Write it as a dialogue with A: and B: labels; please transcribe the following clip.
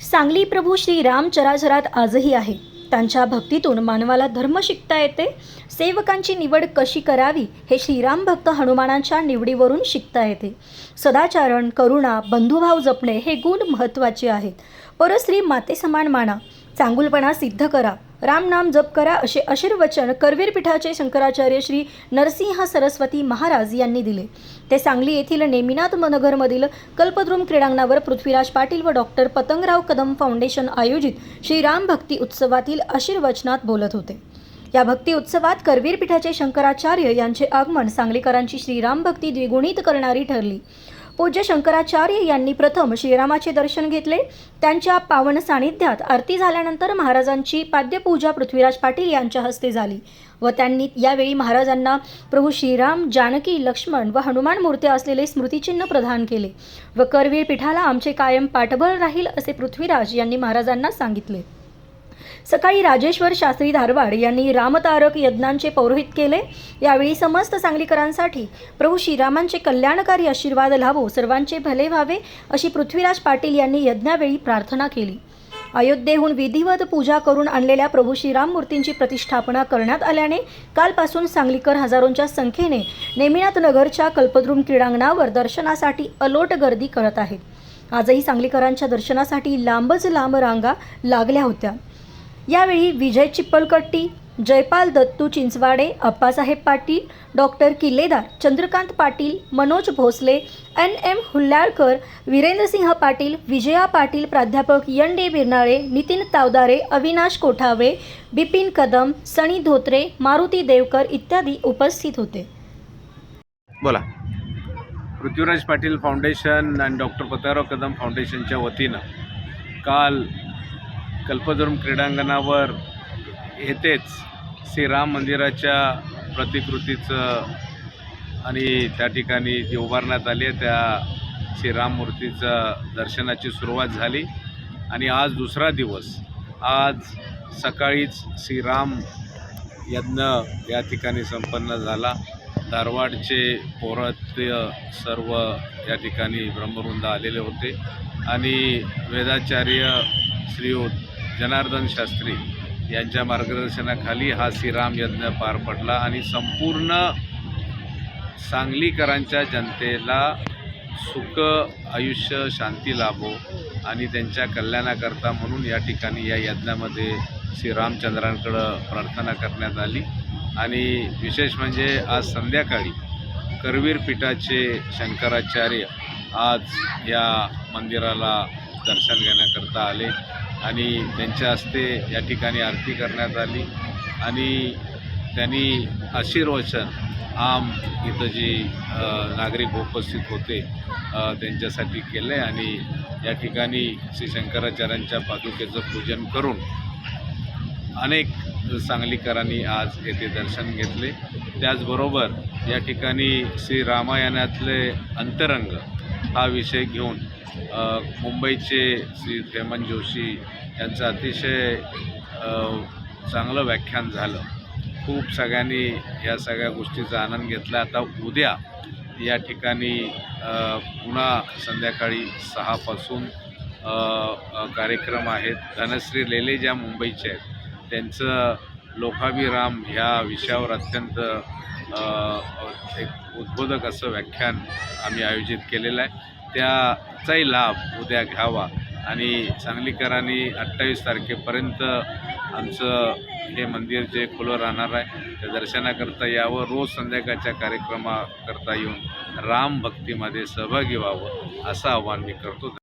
A: सांगली प्रभू श्रीराम चराचरात आजही आहे. त्यांच्या भक्तीतून मानवाला धर्म शिकता येते. सेवकांची निवड कशी करावी हे श्रीराम भक्त हनुमानांच्या निवडीवरून शिकता येते. सदाचारण करुणा बंधुभाव जपणे हे गुण महत्त्वाचे आहेत. परस्त्री मातेसमान माना. चांगुलपणा सिद्ध करा. राम नाम जप करा असे आशीर्वचन करवीर पीठाचे शंकराचार्य श्री नरसिंह सरस्वती महाराज यांनी दिले. ते सांगली येथील नेमिनाथ मनगरमधील कल्पद्रुम क्रीडांगणावर पृथ्वीराज पाटील व डॉक्टर पतंगराव कदम फाउंडेशन आयोजित श्रीराम भक्ती उत्सवातील आशीर्वचनात बोलत होते. या भक्ती उत्सवात करवीर पीठाचे शंकराचार्य यांचे आगमन सांगलीकरांची श्रीराम भक्ती द्विगुणित करणारी ठरली. पूज्य शंकराचार्य यांनी प्रथम श्रीरामाचे दर्शन घेतले. त्यांच्या पावन सानिध्यात आरती झाल्यानंतर महाराजांची पाद्यपूजा पृथ्वीराज पाटील यांच्या हस्ते झाली व त्यांनी यावेळी महाराजांना प्रभू श्रीराम जानकी लक्ष्मण व हनुमान मूर्ती असलेले स्मृतिचिन्ह प्रदान केले व करवीर पीठाला आमचे कायम पाठबळ राहील असे पृथ्वीराज यांनी महाराजांना सांगितले. सकाळी राजेश्वर शास्त्री धारवाड यांनी रामतारक यज्ञांचे पौरोहित केले. यावेळी समस्त सांगलीकरांसाठी प्रभू श्रीरामांचे कल्याणकारी आशीर्वाद लाभो सर्वांचे भले व्हावे अशी पृथ्वीराज पाटील यांनी यज्ञावेळी प्रार्थना केली. अयोध्येहून विधिवत पूजा करून आणलेल्या प्रभू श्रीराम मूर्तींची प्रतिष्ठापना करण्यात आल्याने कालपासून सांगलीकर हजारोंच्या संख्येने नेमिनाथ नगरच्या कल्पद्रुम क्रीडांगणावर दर्शनासाठी अलोट गर्दी करत आहेत. आजही सांगलीकरांच्या दर्शनासाठी लांबच लांब रांगा लागल्या होत्या. यावेळी Vijay Chippalkatti Jaypal Dattu Chinchwade Appasaheb Patil doctor Killedar Chandrakant Patil Manoj Bhosale N M Hullalkar Virendrasinh Patil Vijaya Patil प्राध्यापक यंडे डी बिरनाळे नितीन तावदारे अविनाश कोठावे बिपिन कदम सनी धोत्रे मारुती देवकर इत्यादी उपस्थित होते.
B: बोला. पृथ्वीराज पाटील फाउंडेशन आणि डॉक्टर पताराव कदम फाउंडेशनच्या वतीनं काल कल्पद्रुम क्रीडांगणावर येथेच श्रीराम मंदिराच्या प्रतिकृतीचं आणि त्या ठिकाणी जी उभारण्यात आली आहे त्या श्रीराम मूर्तीचं दर्शनाची सुरुवात झाली. आणि आज दुसरा दिवस. आज सकाळीच श्रीराम यज्ञ या ठिकाणी संपन्न झाला. धारवाडचे पौरात्य सर्व या ठिकाणी ब्रह्मवृंद आलेले होते. आणि वेदाचार्य श्रीयुत जनार्दन शास्त्री यांच्या मार्गदर्शनाखाली हा श्रीराम यज्ञ पार पडला आणि संपूर्ण सांगलीकरांच्या जनतेला सुख आयुष्य शांती लाभो आणि त्यांच्या कल्याणाकरता म्हणून या ठिकाणी या यज्ञामध्ये श्रीरामचंद्रांकडं प्रार्थना करण्यात आली. आणि विशेष म्हणजे आज संध्याकाळी करवीर पीठाचे शंकराचार्य आज या मंदिराला दर्शन घेण्याकरता आले. आणि त्यांच्या हस्ते या ठिकाणी आरती करण्यात आली. आणि त्यांनी आशीर्वचन आम इथं जी नागरिक उपस्थित होते त्यांच्यासाठी केले आणि या ठिकाणी श्री शंकराचार्यांच्या पादुकेचं पूजन करून अनेक सांगलीकरांनी आज येथे दर्शन घेतले. त्याचबरोबर या ठिकाणी श्री रामायणातले अंतरंग हा विषय घेऊन मुंबईचे श्री हेमन जोशी यांचं अतिशय चांगलं व्याख्यान झालं. खूप सगळ्यांनी या सगळ्या गोष्टीचा आनंद घेतला. आता उद्या या ठिकाणी पुन्हा संध्याकाळी सहापासून कार्यक्रम आहेत. धनश्री लेले ज्या मुंबईचे आहेत त्यांचं लोकाभिराम ह्या विषयावर अत्यंत एक उद्बोधक असं व्याख्यान आम्ही आयोजित केलेलं आहे. त्याचाही लाभ उद्या घ्यावा. आणि सांगलीकरांनी अठ्ठावीस तारखेपर्यंत आमचं हे मंदिर जे खुलं राहणार आहे त्या दर्शनाकरता यावं. रोज संध्याकाळच्या कार्यक्रमाकरता येऊन राम भक्तीमध्ये सहभागी व्हावं असं आव्हान मी करतो.